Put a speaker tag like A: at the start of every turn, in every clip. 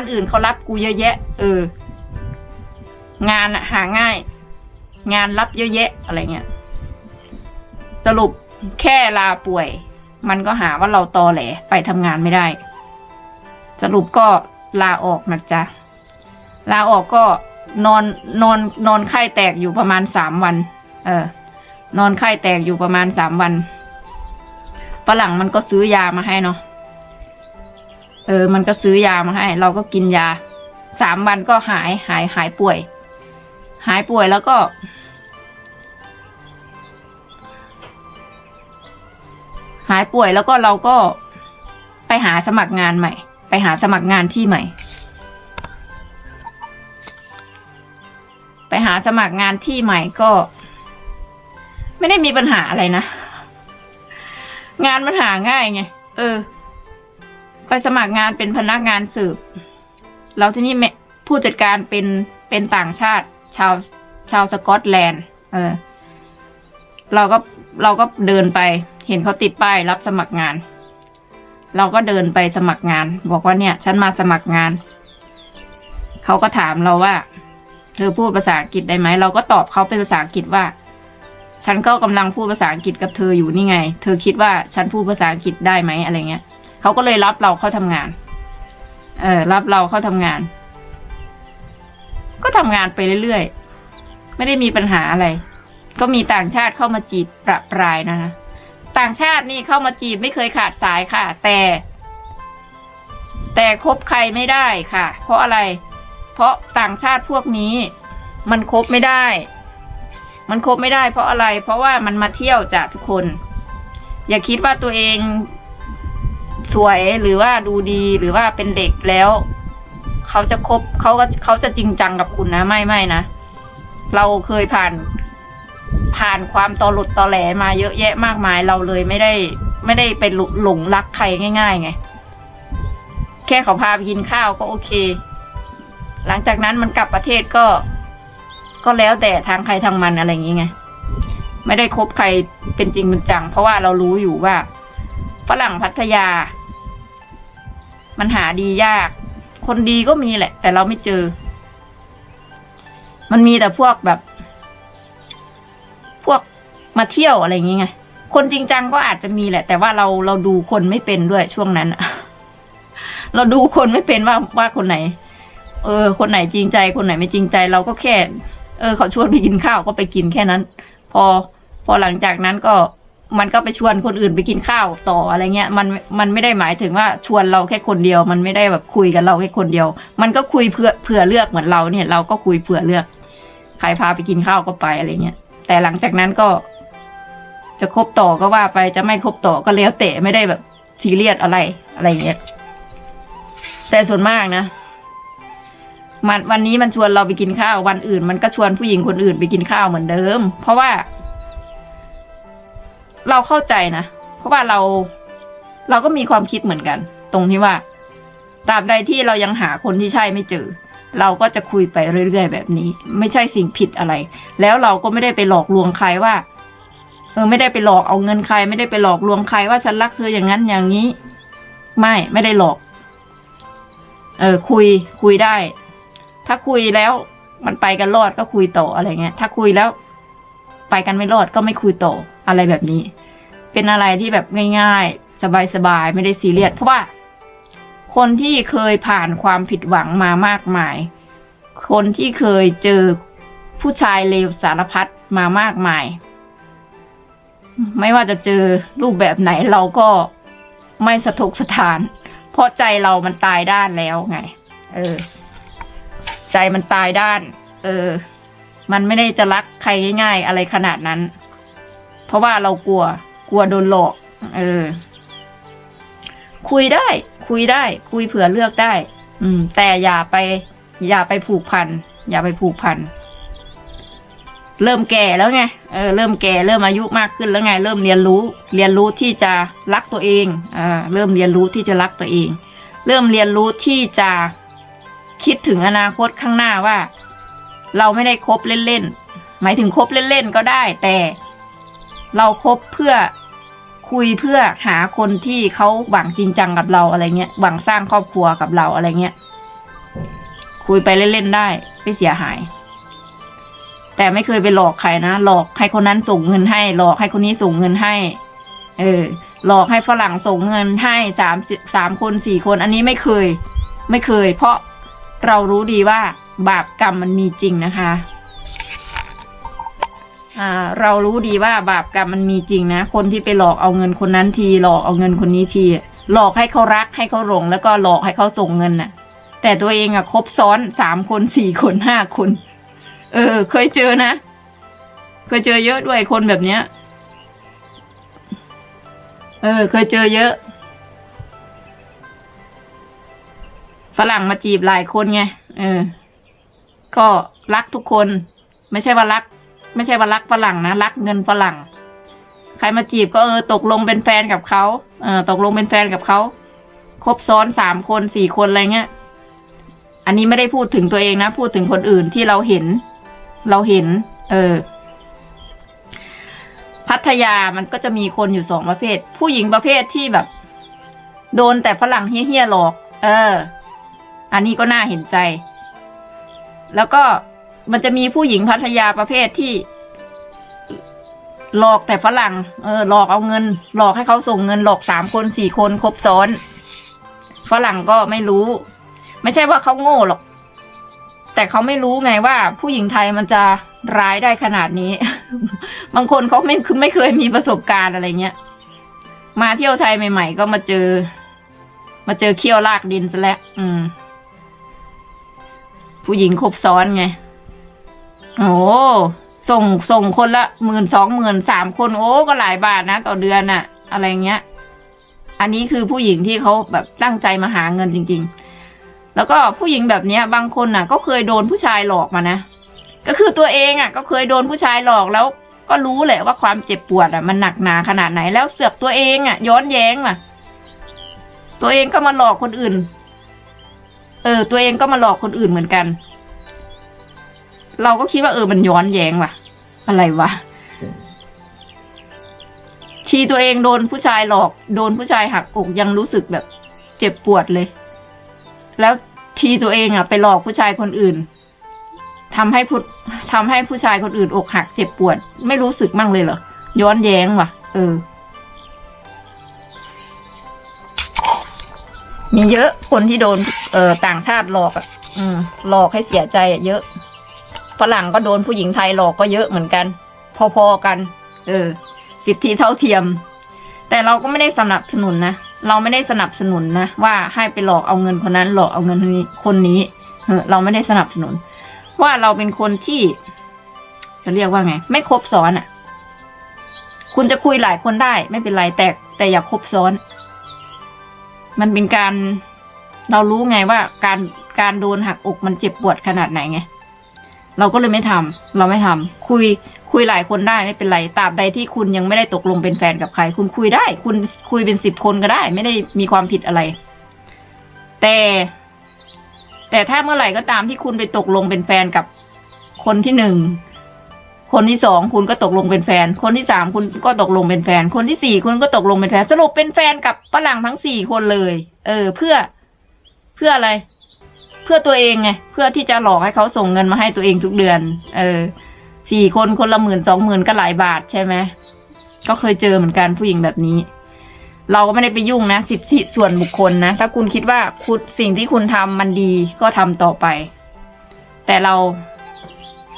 A: านอื่นเขารับกูเยอะแยะ เออ งานอะหาง่าย งานรับเยอะแยะอะไรเงี้ยสรุปแค่ลาป่วย มันก็หาว่าเราตอแหลไปทำงานไม่ได้ สรุปก็ลาออกนะจ๊ะลาออกก็นอนนอนนอนไข้แตกอยู่ประมาณสามวัน เออ นอนไข้แตกอยู่ประมาณสามวันฝรั่งมันก็ซื้อยามาให้เนาะ เออ มันก็ซื้อยามาให้ เราก็กินยาสามวันก็หายหายหายป่วย หายป่วยแล้วก็ หายป่วยแล้วก็เราก็ไปหาสมัครงานใหม่ ไปหาสมัครงานที่ใหม่ ไปหาสมัครงานที่ใหม่ก็ ไม่ได้มีปัญหาอะไรนะ งานมันหาง่ายไง เออ ไปสมัครงานเป็นพนักงานสืบ แล้วที่นี่ผู้จัดการเป็นเป็นต่างชาติ ชาวชาวสกอตแลนด์ เออ เราก็เราก็เดินไปเห็นเขาติดป้ายรับสมัครงาน เราก็เดินไปสมัครงาน บอกว่าเนี่ย ฉันมาสมัครงาน เขาก็ถามเราว่า เธอพูดภาษาอังกฤษได้ไหม เราก็ตอบเขาเป็นภาษาอังกฤษว่า ฉันก็กำลังพูดภาษาอังกฤษกับเธออยู่นี่ไง เธอคิดว่าฉันพูดภาษาอังกฤษได้ไหมอะไรเงี้ย เขาก็เลยรับเราเข้าทำงาน เออรับเราเข้าทำงาน ก็ทำงานไปเรื่อยๆ ไม่ได้มีปัญหาอะไร ก็มีต่างชาติเข้ามาจีบประปรายนะคะต่างชาตินี่เข้ามาจีบไม่เคยขาดสายค่ะ แต่ แต่คบใครไม่ได้ค่ะ เพราะอะไร เพราะต่างชาติพวกนี้ มันคบไม่ได้ มันคบไม่ได้เพราะอะไร เพราะว่ามันมาเที่ยวจากทุกคน อย่าคิดว่าตัวเอง สวยหรือว่าดูดีหรือว่าเป็นเด็กแล้ว เขาจะคบเขาก็เขาจะจริงจังกับคุณนะไม่ไม่นะเราเคยผ่าน ผ่านความตอหลุดตอแหลมาเยอะแยะมากมายเราเลยไม่ได้ ไม่ได้ไปหลหลงรักใครง่าย ๆ ไง แค่เขาพาไปกินข้าวก็โอเค หลังจากนั้นมันกลับประเทศก็ ก็แล้วแต่ทางใครทางมันอะไรอย่างงี้ไงไม่ได้คบใครเป็นจริงเป็นจัง เพราะว่าเรารู้อยู่ว่าฝรั่งพัทยา มันหาดียาก คนดีก็มีแหละ แต่เราไม่เจอ มันมีแต่พวกแบบ พวกมาเที่ยวอะไรอย่างเงี้ไงคนจริงจังก็อาจจะมีแหละ แต่ว่าเราเราดูคนไม่เป็นด้วยช่วงนั้นอะเราดูคนไม่เป็นว่าว่าคนไหน เออ คนไหนจริงใจ คนไหนไม่จริงใจ เราก็แค่ เออเขาชวนไปกินข้าวก็ไปกินแค่นั้น พอ พอหลังจากนั้นก็ มันก็ไปชวนคนอื่นไปกินข้าวต่ออะไรเงี้ยมันมันไม่ได้หมายถึงว่าชวนเราแค่คนเดียว มันไม่ได้แบบคุยกับเราแค่คนเดียว มันก็คุยเพื่อเผื่อเลือกเหมือนเราเนี่ย เราก็คุยเผื่อเลือก ใครพาไปกินข้าวก็ไปอะไรเงี้ยแต่หลังจากนั้นก็ จะคบต่อก็ว่าไปจะไม่คบต่อก็แล้วแต่ไม่ได้แบบซีเรียสอะไรอะไรเงี้ยแต่ส่วนมากนะมันวันนี้มันชวนเราไปกินข้าววันอื่น มันก็ชวนผู้หญิงคนอื่นไปกินข้าวเหมือนเดิม เพราะว่า เราเข้าใจนะเพราะว่าเราเราก็มีความคิดเหมือนกัน ตรงที่ว่าตราบใดที่เรายังหาคนที่ใช่ไม่เจอ เราก็จะคุยไปเรื่อยๆแบบนี้ ไม่ใช่สิ่งผิดอะไร แล้วเราก็ไม่ได้ไปหลอกลวงใครว่า เออไม่ได้ไปหลอกเอาเงินใคร ไม่ได้ไปหลอกลวงใครว่าฉันรักเธออย่างนั้นอย่างนี้ ไม่ไม่ได้หลอก เออคุยคุยได้ ถ้าคุยแล้วมันไปกันรอดก็คุยต่ออะไรเงี้ย ถ้าคุยแล้ว ไปกันไม่รอดก็ไม่คุยต่ออะไรแบบนี้ เป็นอะไรที่แบบง่ายๆ สบายๆ ไม่ได้ซีเรียสเพราะว่า คนที่เคยผ่านความผิดหวังมามากมาย คนที่เคยเจอผู้ชายเลวสารพัดมามากมาย ไม่ว่าจะเจอรูปแบบไหนเราก็ไม่สะทกสถาน เพราะใจเรามันตายด้านแล้วไง เออ ใจมันตายด้าน เออ มันไม่ได้จะรักใครง่ายๆ อะไรขนาดนั้น เพราะว่าเรากลัว กลัวโดนหลอก เออ คุยได้ คุยได้ คุยเผื่อเลือกได้ อืม แต่อย่าไป อย่าไปผูกพัน อย่าไปผูกพัน เริ่มแก่แล้วไง เออ เริ่มแก่ เริ่มอายุมากขึ้นแล้วไง เริ่มเรียนรู้ เรียนรู้ที่จะรักตัวเองอ่าเริ่มเรียนรู้ที่จะรักตัวเอง เริ่มเรียนรู้ที่จะคิดถึงอนาคตข้างหน้าว่า เราไม่ได้คบเล่นๆ หมายถึงคบเล่นๆก็ได้ แต่เราครบเพื่อคุยเพื่อหาคนที่เขาหวังจริงจังกับเราอะไรเงี้ยหวังสร้างครอบครัวกับเราอะไรเงี้ยคุยไปเล่นๆได้ไม่เสียหาย แต่ไม่เคยไปหลอกใครนะหลอกให้คนนั้นส่งเงินให้ หลอกให้คนนี้ส่งเงินให้ เออ หลอกให้ฝรั่งส่งเงินให้สามสามคนสี่คน อันนี้ไม่เคย ไม่เคย เพราะเรารู้ดีว่า บาปกรรมมันมีจริงนะคะเรารู้ดีว่าบาปกรรมมันมีจริงนะ คนที่ไปหลอกเอาเงินคนนั้นที หลอกเอาเงินคนนี้ที หลอกให้เขารักให้เขาหลง แล้วก็หลอกให้เขาส่งเงินน่ะ แต่ตัวเองอะครบซ้อนสามคนสี่คนห้าคน เออ เคยเจอนะ เคยเจอเยอะด้วยคนแบบเนี้ย เออ เคยเจอเยอะฝรั่งมาจีบหลายคนไง เออ ก็รักทุกคน ไม่ใช่ว่ารัก ไม่ใช่ว่ารักฝรั่งนะรักเงินฝรั่ง ใครมาจีบก็เออตกลงเป็นแฟนกับเขาเออตกลงเป็นแฟนกับเขาคบซ้อนสามคนสี่คนอะไรเงี้ย อันนี้ไม่ได้พูดถึงตัวเองนะ พูดถึงคนอื่นที่เราเห็น เราเห็น เออ พัทยามันก็จะมีคนอยู่สองประเภท ผู้หญิงประเภทที่แบบ โดนแต่ฝรั่งเฮี้ยๆหลอก เออ อันนี้ก็น่าเห็นใจ แล้วก็มันจะมีผู้หญิงพัทยาประเภทที่ หลอกแต่ฝรั่ง เออ หลอกเอาเงิน หลอกให้เขาส่งเงินหลอกสามคนสี่คนครบซ้อน ฝรั่งก็ไม่รู้ ไม่ใช่ว่าเขาโง่หรอก แต่เขาไม่รู้ไงว่า ผู้หญิงไทยมันจะร้ายได้ขนาดนี้ บางคนเขาไม่คือไม่เคยมีประสบการณ์อะไรเงี้ย มาเที่ยวไทยใหม่ ๆ ก็มาเจอ มาเจอเขี้ยวลากดินซะแล้วอืม ผู้หญิงครบซ้อนไง โอ้ส่งส่งคนละหมื่นสองหมื่นสามคนโอ้ก็หลายบาทนะ ต่อเดือนน่ะอะไรเงี้ย อันนี้คือผู้หญิงที่เขาแบบตั้งใจมาหาเงินจริง ๆ แล้วก็ผู้หญิงแบบเนี้ย บางคนน่ะ ก็เคยโดนผู้ชายหลอกมานะก็คือตัวเองอะ ก็เคยโดนผู้ชายหลอกแล้ว ก็รู้แหละว่าความเจ็บปวดอะมันหนักหนาขนาดไหนแล้วเสือกตัวเองอะ ย้อนแย้งว่ะ ตัวเองก็มาหลอกคนอื่น เออ ตัวเองก็มาหลอกคนอื่นเหมือนกัน เราก็คิดว่าเออมันย้อนแย้งว่ะ อะไรวะทีตัวเองโดนผู้ชายหลอกโดนผู้ชายหักอกยังรู้สึกแบบ เจ็บปวดเลย แล้วทีตัวเองอะ ไปหลอกผู้ชายคนอื่นทำให้ผู้ทำให้ผู้ชายคนอื่นอกหักเจ็บปวด ไม่รู้สึกมั่งเลยเหรอย้อนแย้งว่ะ เออ มีเยอะคนที่โดนเอ่อต่างชาติหลอกอะ อืม หลอกให้เสียใจอะเยอะฝรั่งก็โดนผู้หญิงไทยหลอกก็เยอะเหมือนกัน พอๆกัน เออ สิทธิเท่าเทียม แต่เราก็ไม่ได้สนับสนุนนะเราไม่ได้สนับสนุนนะว่าให้ไปหลอกเอาเงินคนนั้น หลอกเอาเงินคนนี้คนนี้เออเราไม่ได้สนับสนุน ว่าเราเป็นคนที่จะเรียกว่าไง ไม่ครบซ้อนอะ คุณจะคุยหลายคนได้ ไม่เป็นไรแต่แต่อย่าครบซ้อน มันเป็นการ เรารู้ไงว่าการการโดนหักอกมันเจ็บปวดขนาดไหนไง เราก็เลยไม่ทำเราไม่ทำคุยคุยหลายคนได้ไม่เป็นไรตราบใดที่คุณยังไม่ได้ตกลงเป็นแฟนกับใคร คุณคุยได้ คุณคุยเป็นสิบคนก็ได้ ไม่ได้มีความผิดอะไร แต่ แต่ถ้าเมื่อไหร่ก็ตามที่คุณไปตกลงเป็นแฟนกับคนที่หนึ่ง คนที่สองคุณก็ตกลงเป็นแฟน คนที่สามคุณก็ตกลงเป็นแฟน คนที่สี่คุณก็ตกลงเป็นแฟน สรุปเป็นแฟนกับฝรั่งทั้งสี่คนเลย เออ เพื่อ เพื่ออะไร เพื่อตัวเองไง เพื่อที่จะหลอกให้เขาส่งเงินมาให้ตัวเองทุกเดือน เออ สี่คนคนละหมื่นสองหมื่นก็หลายบาทใช่ไหม ก็เคยเจอเหมือนกันผู้หญิงแบบนี้ เราก็ไม่ได้ไปยุ่งนะสิทธิส่วนบุคคลนะ ถ้าคุณคิดว่าคุณสิ่งที่คุณทำมันดีก็ทำต่อไป แต่เรา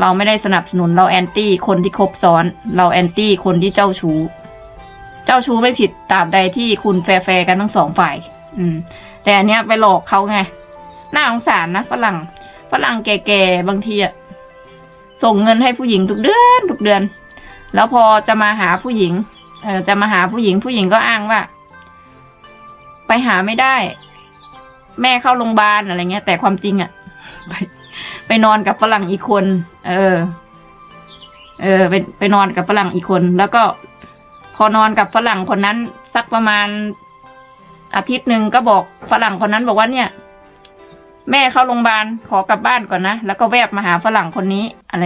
A: เราไม่ได้สนับสนุนเราแอนตี้คนที่คบซ้อน เราแอนตี้คนที่เจ้าชู้ เจ้าชู้ไม่ผิดตราบใดที่คุณแฟร์ๆกันทั้งสองฝ่าย อืม แต่อันเนี้ยไปหลอกเขาไงน่าสงสารนะฝรั่งฝรั่งแก่ๆบางทีอะส่งเงินให้ผู้หญิงทุกเดือนทุกเดือน แล้วพอจะมาหาผู้หญิง เออจะมาหาผู้หญิงผู้หญิงก็อ้างว่า ไปหาไม่ได้ แม่เข้าโรงพยาบาลอะไรเงี้ย แต่ความจริงอะไป ไปนอนกับฝรั่งอีกคน เออ เออ ไปไปนอนกับฝรั่งอีกคน แล้วก็พอนอนกับฝรั่งคนนั้น สักประมาณอาทิตย์หนึ่งก็บอกฝรั่งคนนั้นบอกว่าเนี่ย แม่เข้าโรงพยาบาลขอกลับบ้านก่อนนะ แล้วก็แวบมาหาฝรั่งคนนี้อะไร